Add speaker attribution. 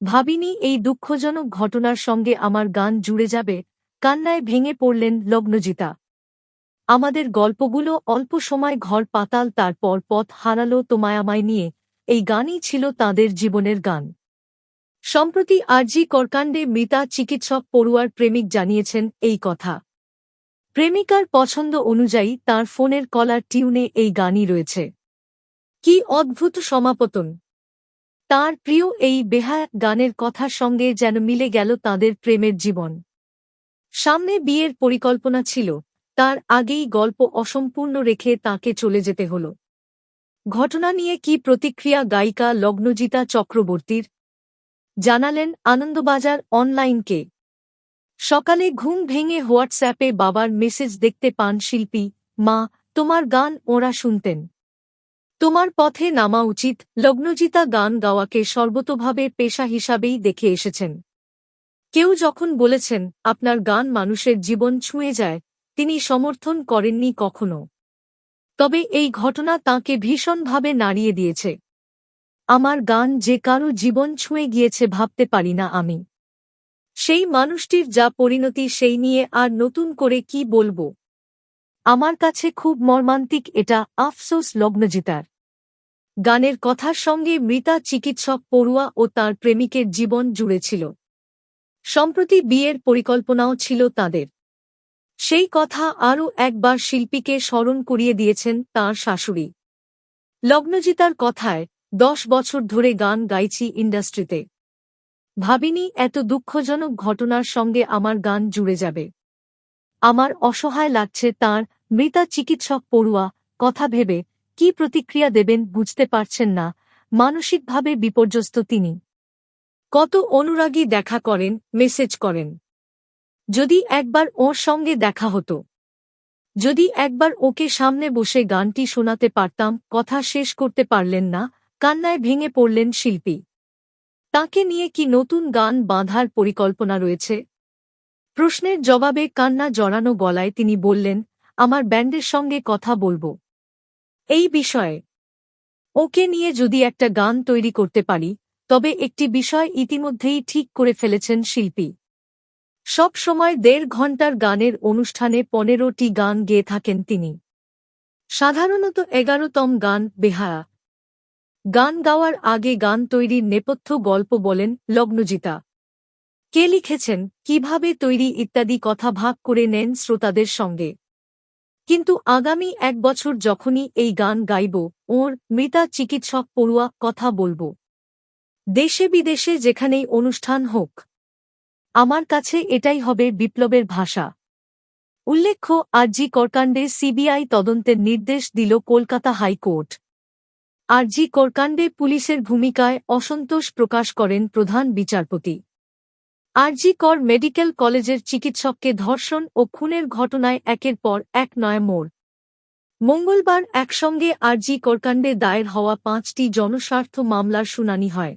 Speaker 1: ভাবিনি এই দুঃখজনক ঘটনার সঙ্গে আমার গান জুড়ে যাবে, কান্নায় ভেঙে পড়লেন লগ্নজিতা। আমাদের গল্পগুলো অল্প সময় ঘর পাতাল, তারপর পথ হারালো তোমায়ামায় নিয়ে, এই গানই ছিল তাদের জীবনের গান। সম্প্রতি আরজি করকাণ্ডে মৃতা চিকিৎসক পড়ুয়ার প্রেমিক জানিয়েছেন এই কথা। প্রেমিকার পছন্দ অনুযায়ী তার ফোনের কলার টিউনে এই গানই রয়েছে। কি অদ্ভুত সমাপতন! তার প্রিয় এই বেহা গানের কথার সঙ্গে যেন মিলে গেল তাদের প্রেমের জীবন। সামনে বিয়ের পরিকল্পনা ছিল, তার আগেই গল্প অসম্পূর্ণ রেখে তাকে চলে যেতে হল। ঘটনা নিয়ে কি প্রতিক্রিয়া গায়িকা লগ্নজিতা চক্রবর্তীর? জানালেন আনন্দবাজার অনলাইনকে সকালে ঘুম ভেঙে হোয়াটসঅ্যাপে বাবার মেসেজ দেখতে পান শিল্পী, মা, তোমার গান ওরা শুনতেন। তোমার পথে নামা উচিত, লগ্নজিতা গান গাওয়াকে সর্বতোভাবে পেশা হিসাবেই দেখে এসেছেন। কেউ যখন বলেছেন, আপনার গান মানুষের জীবন ছুঁয়ে যায় তিনি সমর্থন করেননি কখনো। তবে এই ঘটনা তাঁকে ভীষণভাবে নাড়িয়ে দিয়েছে। আমার গান যে কারও জীবন ছুঁয়ে গিয়েছে ভাবতে পারি না আমি। সেই মানুষটির যা পরিণতি সেই নিয়ে আর নতুন করে কি বলব? আমার কাছে খুব মর্মান্তিক এটা, আফসোস লগ্নজিতার। গানের কথার সঙ্গে মৃতা চিকিৎসক পড়ুয়া ও তার প্রেমিকের জীবন জুড়েছিল সম্প্রতি বিয়ের পরিকল্পনাও ছিল তাদের। সেই কথা আরও একবার শিল্পীকে স্মরণ করিয়ে দিয়েছেন তার শাশুড়ি। লগ্নজিতার কথায়, দশ বছর ধরে গান গাইছি ইন্ডাস্ট্রিতে। ভাবিনি এত দুঃখজনক ঘটনার সঙ্গে আমার গান জুড়ে যাবে। আমার অসহায় লাগছে তার মৃতা চিকিৎসক পড়ুয়া, কথা ভেবে কি প্রতিক্রিয়া দেবেন বুঝতে পারছেন না, মানসিকভাবে বিপর্যস্ত তিনি। কত অনুরাগী দেখা করেন, মেসেজ করেন। যদি একবার ওর সঙ্গে দেখা হতো। যদি একবার ওকে সামনে বসে গানটি শোনাতে পারতাম, কথা শেষ করতে পারলেন না, কান্নায় ভেঙে পড়লেন শিল্পী। তাকে নিয়ে কি নতুন গান বাঁধার পরিকল্পনা রয়েছে? প্রশ্নের জবাবে কান্না জড়ানো গলায় তিনি বললেন আমার ব্যান্ডের সঙ্গে কথা বলব। এই বিষয়ে ওকে নিয়ে যদি একটা গান তৈরি করতে পারি, তবে একটি বিষয় ইতিমধ্যেই ঠিক করে ফেলেছেন শিল্পী। সব সময় দেড় ঘণ্টার গানের অনুষ্ঠানে পনেরোটি গান গেয়ে থাকেন তিনি। সাধারণত এগারোতম গান বেহায়া। গান গাওয়ার আগে গান তৈরির নেপথ্য গল্প বলেন লগ্নজিতা। কে লিখেছেন, কীভাবে তৈরি ইত্যাদি কথা ভাগ করে নেন শ্রোতাদের সঙ্গে? কিন্তু আগামী এক বছর যখনই এই গান গাইব, ওর মৃতা চিকিৎসক পড়ুয়া কথা বলব। দেশে বিদেশে যেখানেই অনুষ্ঠান হোক, আমার কাছে এটাই হবে বিপ্লবের ভাষা। উল্লেখ্য, আরজি করকাণ্ডে সিবিআই তদন্তের নির্দেশ দিল কলকাতা হাইকোর্ট। আরজি করকাণ্ডে পুলিশের ভূমিকায় অসন্তোষ প্রকাশ করেন প্রধান বিচারপতি। আরজি কর মেডিকেল কলেজের চিকিৎসককে ধর্ষণ ও খুনের ঘটনায় একের পর এক নয় মোড়। মঙ্গলবার একসঙ্গে আরজি করকাণ্ডে দায়ের হওয়া পাঁচটি জনস্বার্থ মামলার শুনানি হয়।